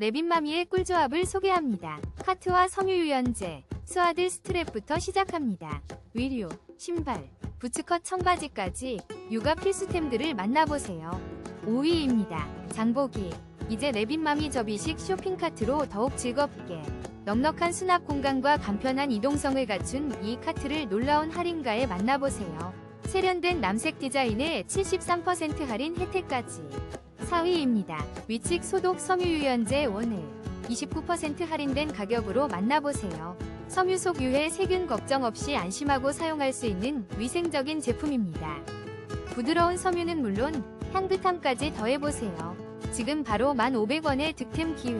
레빈마미의 꿀조합을 소개합니다. 카트와 섬유유연제, 스와드 스트랩부터 시작합니다. 의류, 신발, 부츠컷 청바지까지 육아 필수템들을 만나보세요. 5위입니다. 장보기. 이제 레빈마미 접이식 쇼핑카트로 더욱 즐겁게 넉넉한 수납 공간과 간편한 이동성을 갖춘 이 카트를 놀라운 할인가에 만나보세요. 세련된 남색 디자인에 73% 할인 혜택까지. 4위입니다. 위칙 소독 섬유유연제 원을 29% 할인된 가격으로 만나보세요. 섬유 속 유해 세균 걱정 없이 안심하고 사용할 수 있는 위생적인 제품입니다. 부드러운 섬유는 물론 향긋함까지 더해보세요. 지금 바로 1,500원의 득템 기회.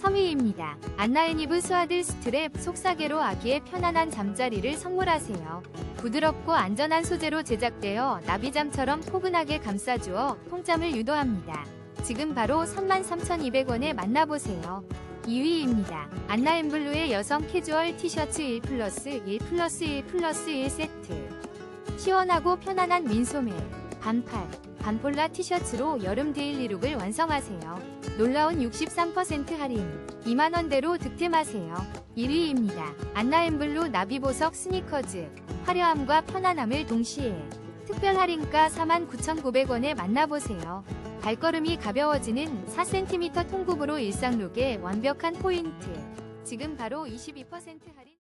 3위입니다. 안나앤이브 스와드 스트랩 속사계로 아기의 편안한 잠자리를 선물하세요. 부드럽고 안전한 소재로 제작되어 나비잠처럼 포근하게 감싸주어 통잠을 유도합니다. 지금 바로 33,200원에 만나보세요. 2위입니다. 안나앤블루의 여성 캐주얼 티셔츠 1 플러스 1 플러스 1 플러스 1 세트. 시원하고 편안한 민소매, 반팔, 반폴라 티셔츠로 여름 데일리 룩을 완성하세요. 놀라운 63% 할인, 2만원대로 득템하세요. 1위입니다. 안나앤블루 나비보석 스니커즈, 화려함과 편안함을 동시에 특별 할인가 49,900원에 만나보세요. 발걸음이 가벼워지는 4cm 통굽으로 일상룩의 완벽한 포인트. 지금 바로 22% 할인